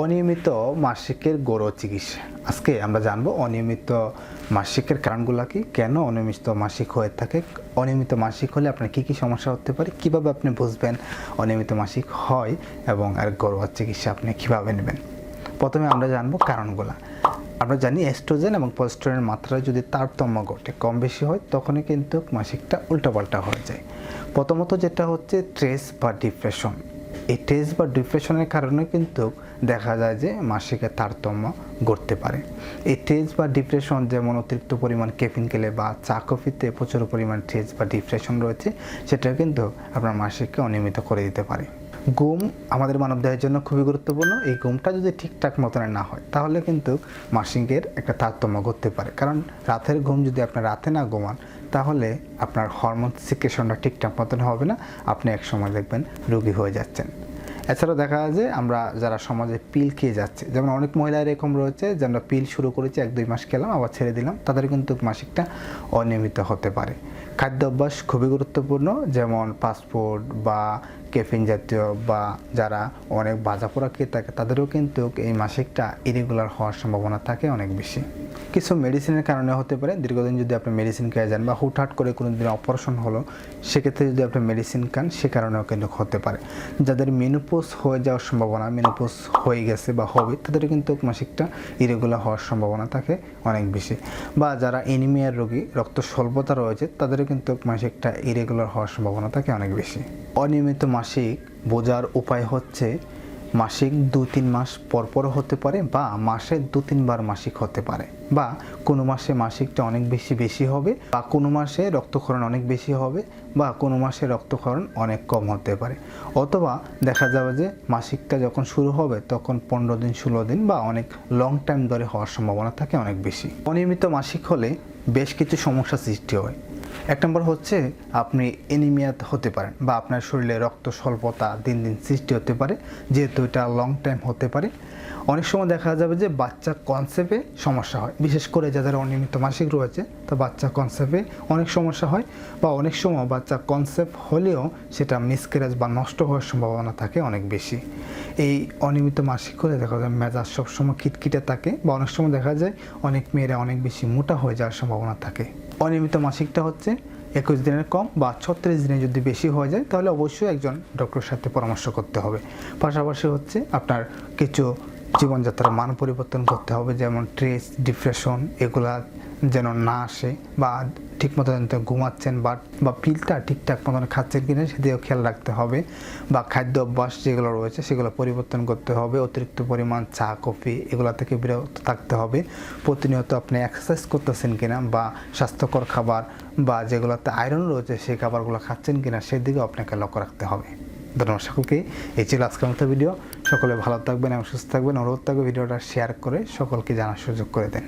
অনিয়মিত মাসিকের গৌরব চিকিৎসা। আজকে আমরা জানব অনিয়মিত মাসিকের কারণগুলো কি, কেন অনিয়মিত মাসিক হয়ে থাকে, অনিয়মিত মাসিক হলে আপনার কী কী সমস্যা হতে পারে, কীভাবে আপনি বুঝবেন অনিয়মিত মাসিক হয় এবং আর গৌরব চিকিৎসা আপনি কীভাবে নেবেন। প্রথমে আমরা জানব কারণগুলো। আমরা জানি এস্ট্রোজেন এবং পস্ট্রোজেনের মাত্রা যদি তারতম্য ঘটে, কম বেশি হয়, তখনই কিন্তু মাসিকটা উল্টাপাল্টা হয়ে যায়। প্রথমত যেটা হচ্ছে স্ট্রেস বা ডিপ্রেশন স্ট্রেস বা ডিপ্রেশনের কারণে কিন্তু দেখা যায় যে মাসিকের তারতম্য ঘটতে পারে। এই স্ট্রেস বা ডিপ্রেশন যেমন অতিরিক্ত পরিমাণ কেফিন খেলে বা চা কফিতে প্রচুর পরিমাণ স্ট্রেস বা ডিপ্রেশন রয়েছে সেটা কিন্তু আপনার মাসিককে অনিয়মিত করে দিতে পারে। ঘুম আমাদের মানবদেহের জন্য খুবই গুরুত্বপূর্ণ। এই ঘুমটা যদি ঠিকঠাক মতনের না হয়, তাহলে কিন্তু মাসিকের একটা তারতম্য ঘটতে পারে। কারণ রাতের ঘুম যদি আপনার রাতে না ঘুমান তাহলে আপনার হরমোন সিকেশনটা ঠিকঠাক মতন হবে না। আপনি এক সময় দেখবেন রোগী হয়ে যাচ্ছেন। এছাড়াও দেখা যায় যে আমরা যারা সমাজে পিল খেয়ে যাচ্ছে, যেমন অনেক মহিলা এরকম রয়েছে যে আমরা পিল শুরু করেছি, এক দুই মাস খেলাম, আবার ছেড়ে দিলাম, তাদের কিন্তু মাসিকটা অনিয়মিত হতে পারে। খাদ্য অভ্যাস খুবই গুরুত্বপূর্ণ, যেমন ফাস্টফুড বা কেফিন জাতীয় বা যারা অনেক বাজা পোড়া খেয়ে থাকে, তাদেরও কিন্তু এই মাসিকটা ইরেগুলার হওয়ার সম্ভাবনা থাকে অনেক বেশি। কিছু মেডিসিনের কারণে হতে পারে, দীর্ঘদিন যদি আপনি মেডিসিন খেয়ে যান বা হুটহাট করে কোনো দিন অপারেশন হলো, সেক্ষেত্রে যদি আপনি মেডিসিন খান, সে কারণেও কিন্তু হতে পারে। যাদের মেনোপোজ হয়ে যাওয়ার সম্ভাবনা মেনোপোজ হয়ে গেছে বা হবে তাদের কিন্তু মাসিকটা ইরেগুলার হওয়ার সম্ভাবনা থাকে অনেক বেশি। বা যারা এনিমিয়ার রোগী রক্ত স্বল্পতা রয়েছে তাদেরও কিন্তু মাসিকটা ইরেগুলার হওয়ার সম্ভাবনা থাকে অনেক বেশি। অনিয়মিত মাসিক বোঝার উপায় হচ্ছে মাসিক দু তিন মাস পর পর হতে পারে বা মাসে দু তিনবার মাসিক হতে পারে বা কোনো মাসে মাসিকটা অনেক বেশি বেশি হবে বা কোনো মাসে রক্তক্ষরণ অনেক বেশি হবে বা কোনো মাসে রক্তক্ষরণ অনেক কম হতে পারে। অথবা দেখা যাবে যে মাসিকটা যখন শুরু হবে তখন পনেরো দিন, ষোলো দিন বা অনেক লং টাইম ধরে হওয়ার সম্ভাবনা থাকে অনেক বেশি। অনিয়মিত মাসিক হলে বেশ কিছু সমস্যা সৃষ্টি হয়। এক নম্বর হচ্ছে আপনি এনিমিয়া হতে পারেন বা আপনার শরীরে রক্ত স্বল্পতা দিন দিন সৃষ্টি হতে পারে, যেহেতু এটা লং টাইম হতে পারে। অনেক সময় দেখা যাবে যে বাচ্চা কনসেপ্টে সমস্যা হয়। বিশেষ করে যাদের অনিয়মিত মাসিক রয়েছে, তো বাচ্চা কনসেপ্টে অনেক সমস্যা হয় বা অনেক সময় বাচ্চা কনসেপ্ট হলেও সেটা মিসক্যারেজ বা নষ্ট হওয়ার সম্ভাবনা থাকে অনেক বেশি। এই অনিয়মিত মাসিক হলে দেখা যায় মেজাজ সবসময় কিটকিটে থাকে বা অনেক সময় দেখা যায় অনেক মেয়েরা অনেক বেশি মোটা হয়ে যাওয়ার সম্ভাবনা থাকে। অনিয়মিত মাসিকটা হচ্ছে একুশ দিনের কম বা ছত্রিশ দিনে যদি বেশি হয়ে যায়, তাহলে অবশ্যই একজন ডক্টরের সাথে পরামর্শ করতে হবে। পাশাপাশি হচ্ছে আপনার কিছু জীবনযাত্রার মান পরিবর্তন করতে হবে, যেমন ট্রেস ডিপ্রেশন এগুলা যেন না আসে বা ঠিক মতো ঘুমাচ্ছেন বা বা পিলটা ঠিকঠাক মতন খাচ্ছেন কিনা সেদিকেও খেয়াল রাখতে হবে বা খাদ্য অভ্যাস যেগুলো রয়েছে সেগুলো পরিবর্তন করতে হবে, অতিরিক্ত পরিমাণ চা, কফি এগুলো থেকে বিরত থাকতে হবে। প্রতিনিয়ত আপনি এক্সারসাইজ করতেছেন কিনা বা স্বাস্থ্যকর খাবার বা যেগুলোতে আয়রন রয়েছে সেই খাবারগুলো খাচ্ছেন কিনা সেদিকেও আপনাকে লক্ষ্য রাখতে হবে। ধন্যবাদ সকলকে। এই ছিল আজকের মতো ভিডিও সকলে ভালো থাকবেন এবং সুস্থ থাকবেন। অনুরোধ থাকবে ভিডিওটা শেয়ার করে সকলকে জানার সুযোগ করে দেন।